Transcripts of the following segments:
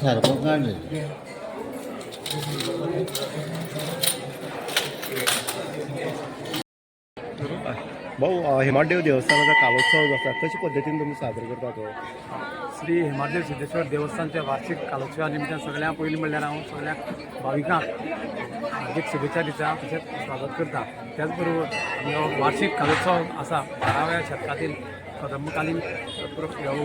सारखं काढलं. भाऊ अ, हेमाडदेव देवस्थानाचा कालोत्सव जो आसा कशा पद्दतीन तुम्ही साजरो करता तो? श्री हेमादेव सिद्धेश्वर देवस्थानच्या वार्षिक कालोत्सवा निमित्तान सगळ्यां पयलीं म्हणल्यार हांव सगळ्या भाविकांक हार्दिक शुभेच्छा दिता तशेंच स्वागत करता. त्याच बरोबर हो वार्षिक कालोत्सव आसा बाराव्या शतकातील कदंबकालीन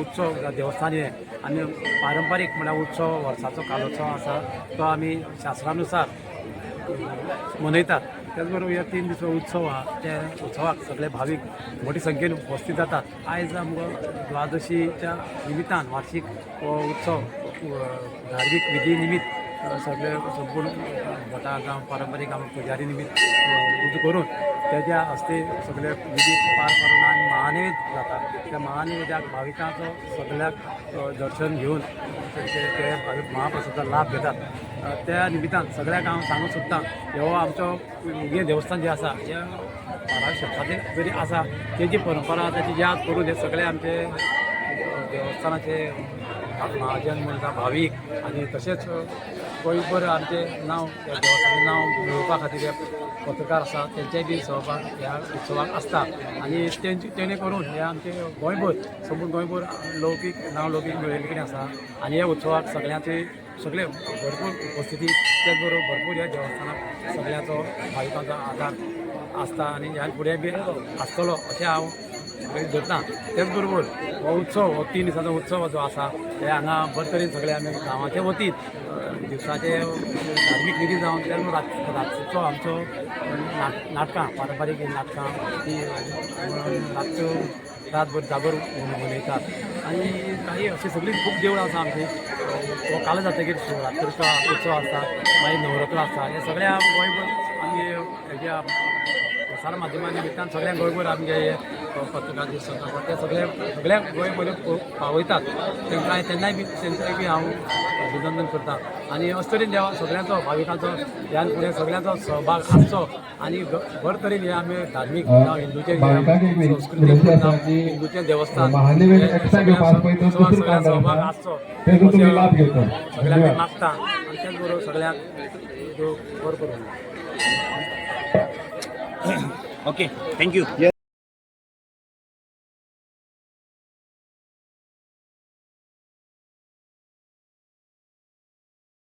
उत्सव जो देवस्थान हे आनी पारंपारीक म्हळ्यार उत्सव वर्साचो कालोत्सव आसा तो आमी शास्त्रानुसार मनयतात. त्याचबरोबर हे तीन दिसो उत्सव हा त्या उत्सवाक सगळे भाविक मोठी संख्येन उपस्थित जातात. आयज आमकां द्वादशीच्या निमित्तान वार्षिक हो उत्सव धार्मीक विधी निमित्त सगळे संपूर्ण भटा जावं पारंपारीक हांव पुजारी निमित्त अ, करून तेज्या हस्ते सगळे विधी पार करून आणि महानैवेद जाता त्या महानैवेद्याक भाविकांचो सगळ्याक दर्शन घेवन ते ते भाविक महाप्रसादाचा लाभ घेतात. त्या निमित्तान सगळ्याक हांव सांगूंक सोदतां हो आमचो हे देवस्थान जें आसा हें बारा शतकाचें जरी आसा तेजी परंपरा त्याची याद करून हे सगळे आमचे देवस्थानाचे महाजन म्हणटा भावीक आनी तशेंच गोंयभर आमचे नांव त्या देवस्थानाचें नांव मेळोवपा खातीर हे पत्रकार आसा तेंचेय बी सहभाग ह्या उत्सवाक आसता आनी तेंचे तेणे करून हे आमचे गोंयभर संपूर्ण गोंयभर लौकीक नांव लौकीक मेळयलें कितें आसा आनी ह्या उत्सवाक सगळ्यांचे सगळे भरपूर उपस्थिती त्याच बरोबर भरपूर ह्या देवस्थानाक सगळ्यांचो भाविकांचो आदार आसता आनी ह्या फुडें बी आसतलो अशें हांव धरतां तेच बरोबर. हो उत्सव हो तीन दिसांचो उत्सव जो आसा ते हांगा बरे तरेन सगळे आमी गांवाचे वतीन दिवसाचे धार्मीक विधी जावन तेन्ना रात रातचो आमचो नाट- नाटकां पारंपारीक नाटकां ती रातच्यो रातभर जागर मनयतात आनी काही अशी सगळीं खूब देवळां आसा आमची. हो कालो जातकीर शिवरात्रीचो उत्सव आसता मागीर नवरात्र आसता हे सगळ्या गोंयभर आमी हेज्या प्रसार माध्यमां निमित्तान सगळ्या गोंयभर आमगे हे पत्रकार दिसता आसा ते सगळे सगळ्या गोंयभर पावयतात. तेंकां तेन्नाय बी तेंकाय बी हांव अभिनंदन करता. आनी अशे तरेन देवा सगळ्यांचो भाविकांचो ह्यान फुडें सगळ्यांचो सहभाग आसचो आनी बरे तरेन हे आमी धार्मीक जावं हिंदूचे संस्कृतीक जावं हिंदूचें देवस्थान सगळ्यांक सहभाग आसा. आसचो. सगळ्यांक. मागता आनी त्याच बरोबर सगळ्यांक बरो करूं okay thank you yeah.